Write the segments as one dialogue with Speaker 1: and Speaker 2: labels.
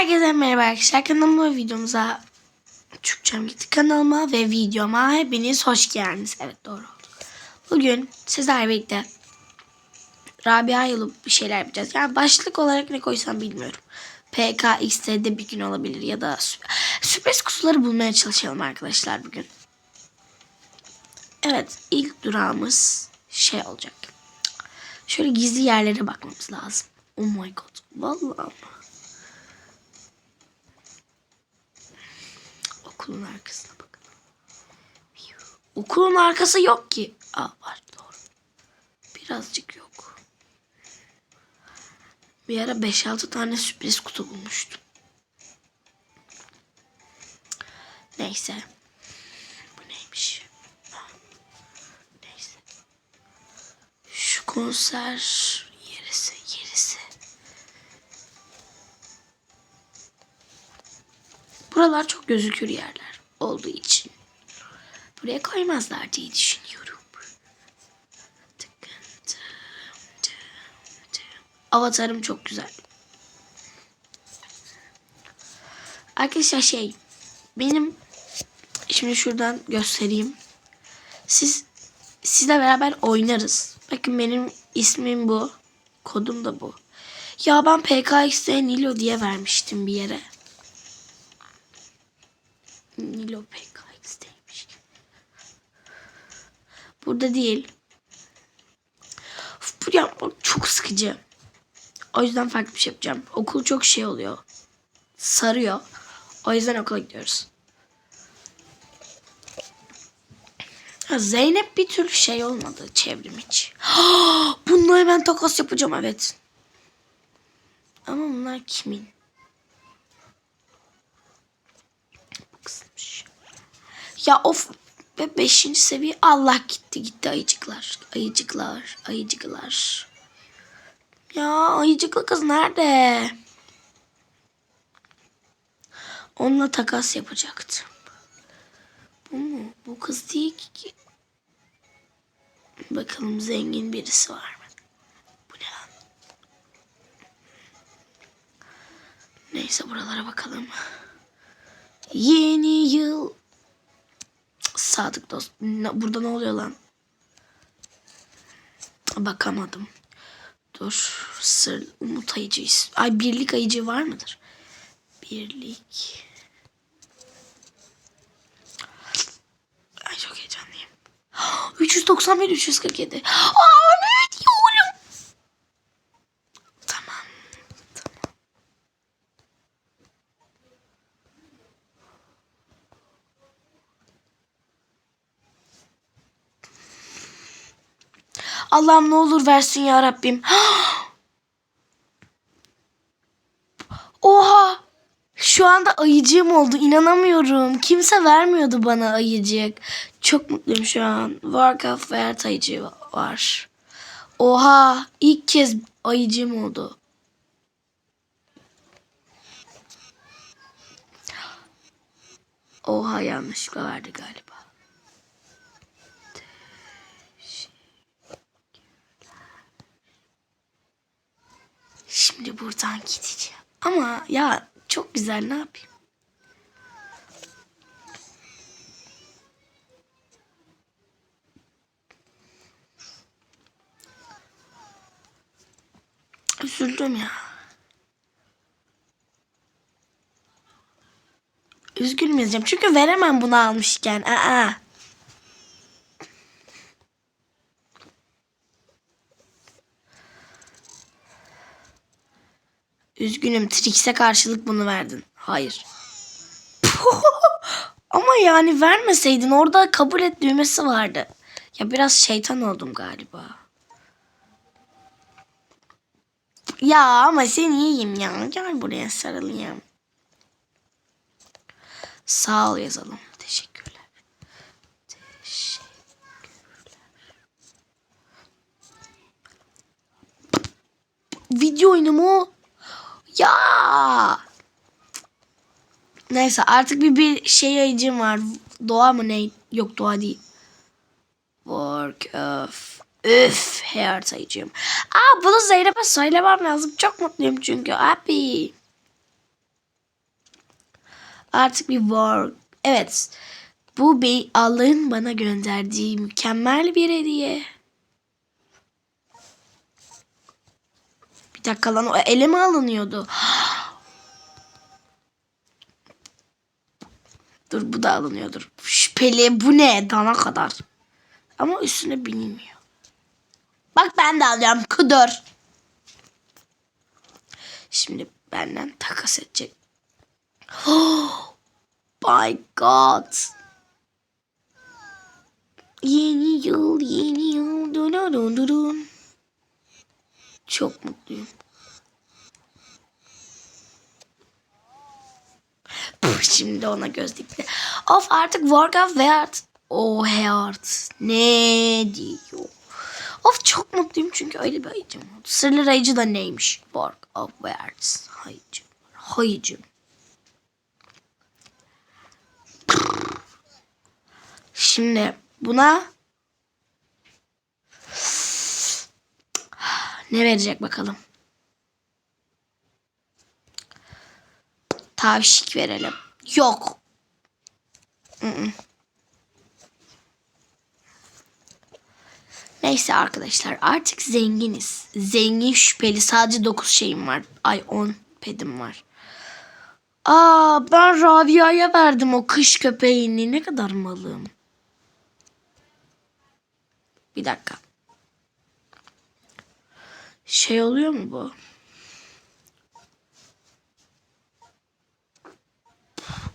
Speaker 1: Herkese merhaba arkadaşlar. Kanalıma videomuza Türkçem gitti kanalıma ve videoma hepiniz hoş geldiniz. Evet doğru oldu. Bugün sizlerle birlikte Rabia yılı bir şeyler yapacağız. Yani başlık olarak ne koysam bilmiyorum. PKX'de bir gün olabilir ya da sü- sürpriz kutuları bulmaya çalışalım arkadaşlar bugün. Evet ilk durağımız şey olacak. Şöyle gizli yerlere bakmamız lazım. Oh my god. Vallahi Okulun arkasına bakın. Okulun arkası yok ki. Aa var doğru. Birazcık yok. Bir ara 5-6 tane sürpriz kutu bulmuştum. Neyse. Bu neymiş? Neyse. Şu konser Buralar çok gözükür yerler olduğu için buraya koymazlar diye düşünüyorum. Avatarım çok güzel. Arkadaşlar şey benim şimdi şuradan göstereyim. Siz sizle beraber oynarız. Bakın benim ismim bu. Kodum da bu. Ya ben PKX'de Nilo diye vermiştim bir yere. Nilo PKX'deymiş. Burada değil. Uf, Bu yapmak çok sıkıcı. O yüzden farklı bir şey yapacağım. Okul çok şey oluyor. Sarıyor. O yüzden okula gidiyoruz. Ha, Zeynep bir türlü şey olmadı çevrim içi. Bununla hemen takas yapacağım evet. Ama bunlar kimin? Bu kızmış. Ya of ve beşinci seviye Allah gitti gitti ayıcıklar. Ayıcıklar, ayıcıklar. Ya ayıcıklı kız nerede? Onunla takas yapacaktım. Bu mu? Bu kız değil ki. Bakalım zengin birisi var mı? Bu ne? Neyse buralara bakalım. Yeni yıl. Sadık dost. Burada ne oluyor lan? Bakamadım. Dur. Sır umut ayıcıyız. Ay birlik ayıcı var mıdır? Birlik. Ay çok heyecanlıyım. 391 347. Aa ne diyorum? Tamam. Tamam. Allah'ım ne olur versin ya Rabbim. Oha! Şu anda ayıcığım oldu. inanamıyorum. Kimse vermiyordu bana ayıcık. Çok mutluyum şu an. Warcraft ve Earth ayıcığı var. Oha! ilk kez ayıcığım oldu. Oha yanlışlıkla verdi galiba. Şimdi buradan gideceğim. Ama ya çok güzel ne yapayım? Üzüldüm ya. Üzgün müyüz? Çünkü veremem bunu almışken. Aa. Üzgünüm Trix'e karşılık bunu verdin. Hayır. Ama yani vermeseydin orada kabul et düğmesi vardı. Ya biraz şeytan oldum galiba. Ya ama sen iyiyim ya. Gel buraya sarılayım. Sağ ol yazalım. Teşekkürler. Teşekkürler. Video oyunu mu? Ya. Neyse artık bir bir şey ayıcım var. Doğa mı ne? Yok doğa değil. Work of. Üf hair ayıcım. Aa bunu Zeynep'e söylemem lazım. Çok mutluyum çünkü abi. Artık bir work. Evet. Bu Allah'ın bana gönderdiği mükemmel bir hediye. Bir dakika lan o ele mi alınıyordu? Dur bu da alınıyordur. Şüpheli bu ne dana kadar. Ama üstüne binilmiyor. Bak ben de alıyorum kudur. Şimdi benden takas edecek. Oh my god. Yeni yıl, yeni yıl. Dun dun dun dun. Çok mutluyum. Puh, Şimdi ona göz dikti. Of artık Warcraft Weird. Oh Heart. Ne diyor? Of çok mutluyum çünkü öyle bir ayıcım oldu. Sırlı ayıcı da neymiş? Work of Words. Hayıcım. Hayıcım. Şimdi buna ne verecek bakalım. Tavşik verelim. Yok. Neyse arkadaşlar artık zenginiz. Zengin şüpheli sadece 9 şeyim var. Ay 10 pedim var. Aa ben Rabia'ya verdim o kış köpeğini. Ne kadar malım. Bir dakika. Şey oluyor mu bu?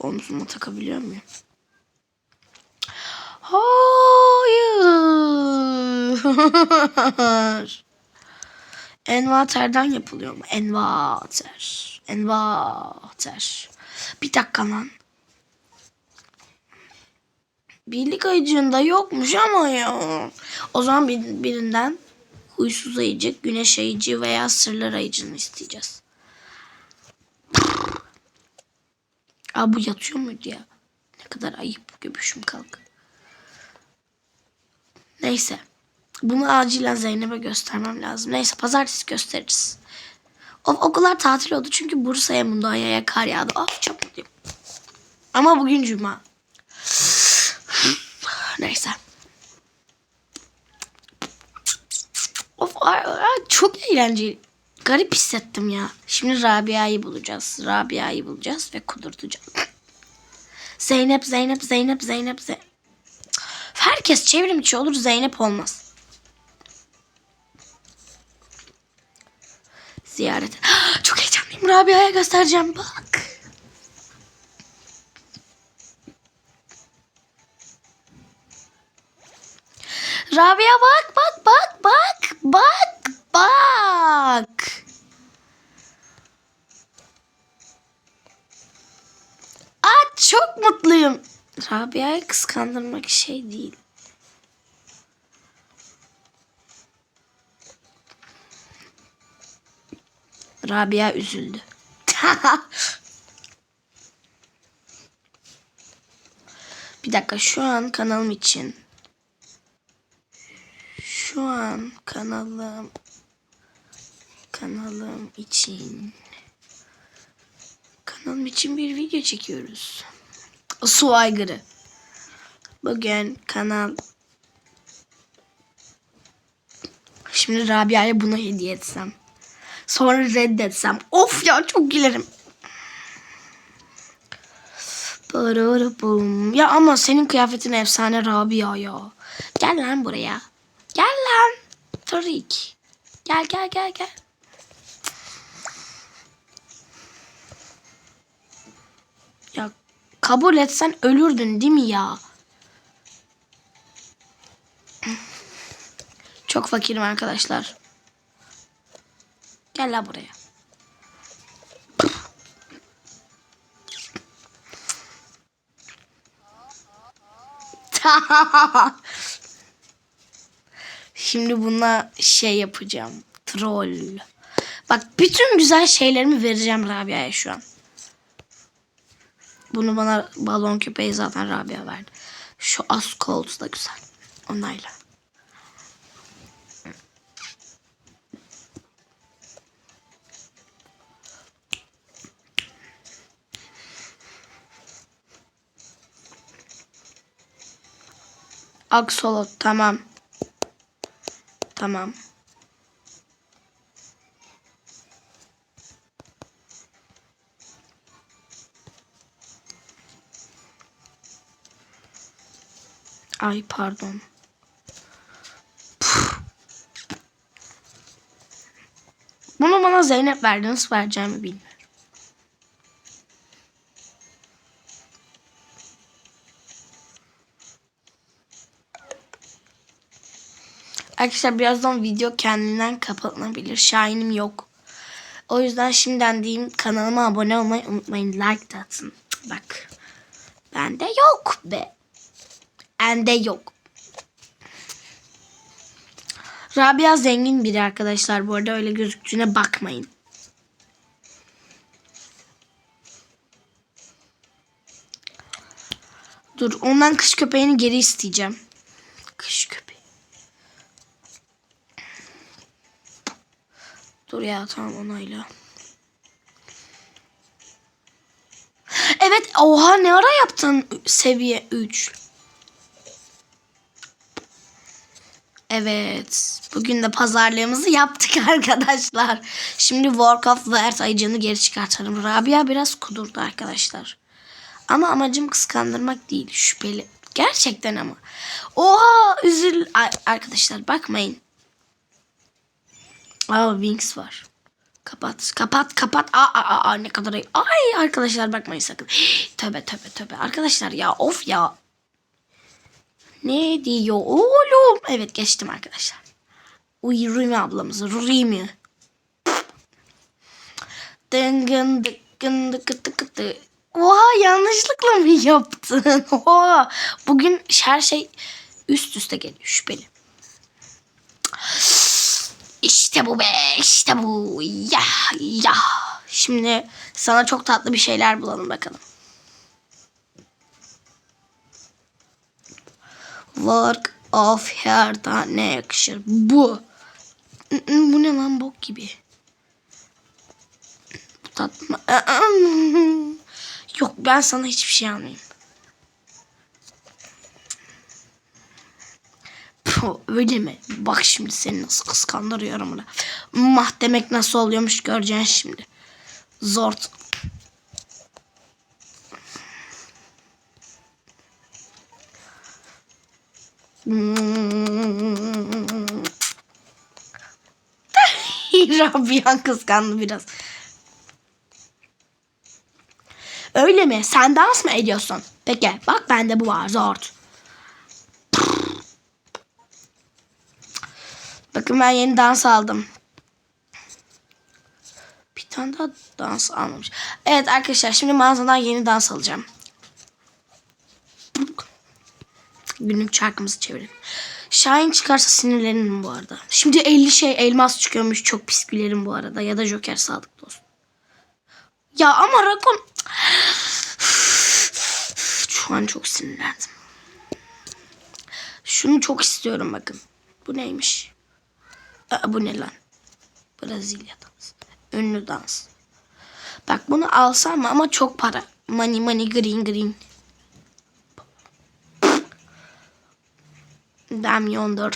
Speaker 1: Omzuma takabiliyor muyum? Hayır. Envaterden yapılıyor mu? Envater. Envater. Bir dakika lan. Birlik ayıcığında yokmuş ama ya. O zaman bir, birinden huysuz ayıcı, güneş ayıcı veya sırlar ayıcını isteyeceğiz. Aa bu yatıyor muydu ya? Ne kadar ayıp göbüşüm kalk. Neyse. Bunu acilen Zeynep'e göstermem lazım. Neyse pazartesi gösteririz. O, okullar tatil oldu çünkü Bursa'ya Mundanya'ya kar yağdı. Of çok mutluyum. Ama bugün cuma. Neyse. Of ay, ay, çok eğlenceli. Garip hissettim ya. Şimdi Rabia'yı bulacağız. Rabia'yı bulacağız ve kudurtacağız. Zeynep, Zeynep, Zeynep, Zeynep, Zeynep. Herkes çevrim içi olur Zeynep olmaz. Ziyaret. Çok heyecanlıyım. Rabia'ya göstereceğim. Bak. Rabia bak bak bak bak bak bak. Aa çok mutluyum. Rabia'yı kıskandırmak şey değil. Rabia üzüldü. Bir dakika şu an kanalım için şu an kanalım kanalım için kanalım için bir video çekiyoruz. Su aygırı. Bugün kanal Şimdi Rabia'ya bunu hediye etsem. Sonra reddetsem. Of ya çok gülerim. Ya ama senin kıyafetin efsane Rabia ya. Gel lan buraya. Tarik. Gel gel gel gel. Ya kabul etsen ölürdün değil mi ya? Çok fakirim arkadaşlar. Gel la buraya. Şimdi buna şey yapacağım. Troll. Bak bütün güzel şeylerimi vereceğim Rabia'ya şu an. Bunu bana balon köpeği zaten Rabia verdi. Şu Ascolt da güzel. Onayla. Aksolot tamam. Tamam. Ay pardon. Puh. Bunu bana Zeynep verdi. Nasıl vereceğimi bilmiyorum. Arkadaşlar birazdan video kendinden kapanabilir. Şahinim yok. O yüzden şimdiden diyeyim kanalıma abone olmayı unutmayın. Like de atın. Bak. Bende yok be. Bende yok. Rabia zengin biri arkadaşlar. Bu arada öyle gözüktüğüne bakmayın. Dur ondan kış köpeğini geri isteyeceğim. Kış köpeği. Dur ya tamam onayla. Evet oha ne ara yaptın seviye 3. Evet. Bugün de pazarlığımızı yaptık arkadaşlar. Şimdi Warcraft ve Earth ayıcığını geri çıkartalım. Rabia biraz kudurdu arkadaşlar. Ama amacım kıskandırmak değil. Şüpheli. Gerçekten ama. Oha üzül. Arkadaşlar bakmayın. Aa Wings var. Kapat, kapat, kapat. Aa, aa, aa, ne kadar ayıp. Ay arkadaşlar bakmayın sakın. Töbe töbe töbe. Arkadaşlar ya of ya. Ne diyor oğlum? Evet geçtim arkadaşlar. Uy Rumi ablamızı. Rumi. Dıngın dıkkın dıkı tıkı dı. Oha yanlışlıkla mı yaptın? Oha. Bugün her şey üst üste geliyor şüpheli. İşte bu be işte bu. Ya ya. Şimdi sana çok tatlı bir şeyler bulalım bakalım. Work of hair'da ne yakışır? Bu. Bu ne lan bok gibi. Bu tatlı mı? Yok ben sana hiçbir şey almayayım. Öyle mi? Bak şimdi seni nasıl kıskandırıyorum ona. Mah demek nasıl oluyormuş göreceksin şimdi. Zort. Rabia kıskandı biraz. Öyle mi? Sen dans mı ediyorsun? Peki bak bende bu var zort. Bakın ben yeni dans aldım. Bir tane daha dans almamış. Evet arkadaşlar şimdi mağazadan yeni dans alacağım. Günlük şarkımızı çevirelim. Şahin çıkarsa sinirlenirim bu arada. Şimdi 50 şey elmas çıkıyormuş. Çok pis gülerim bu arada. Ya da Joker sadık olsun. Ya ama Rakon... Şu an çok sinirlendim. Şunu çok istiyorum bakın. Bu neymiş? Aa, bu ne lan? Brezilya dansı. Ünlü dans. Bak bunu alsam ama çok para. Money money green green. Damn yonder.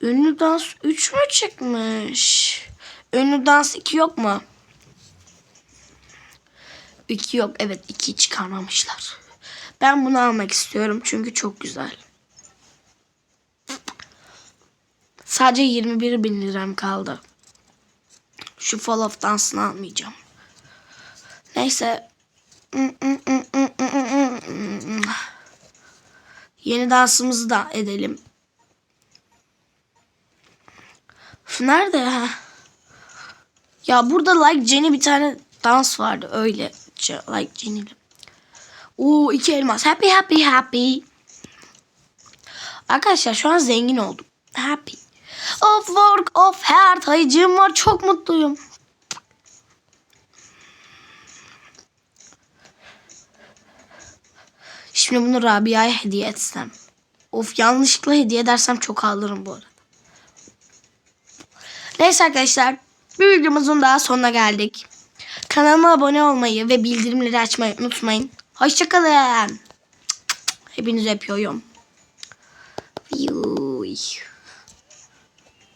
Speaker 1: Ünlü dans 3 mü çıkmış? Ünlü dans 2 yok mu? 2 yok. Evet 2 çıkarmamışlar. Ben bunu almak istiyorum çünkü çok güzel. Sadece 21 bin liram kaldı. Şu Fall of Dance'ını almayacağım. Neyse. Yeni dansımızı da edelim. Nerede ya? Ya burada Like Jenny bir tane dans vardı öyle. Like Jenny'li. Oo iki elmas. Happy happy happy. Arkadaşlar şu an zengin oldum. Happy. Of work of heart. Ayıcığım var. Çok mutluyum. Şimdi bunu Rabia'ya hediye etsem. Of yanlışlıkla hediye edersem çok ağlarım bu arada. Neyse arkadaşlar. Bir videomuzun daha sonuna geldik. Kanalıma abone olmayı ve bildirimleri açmayı unutmayın. Hoşçakalın. Hepinizi öpüyorum. bay.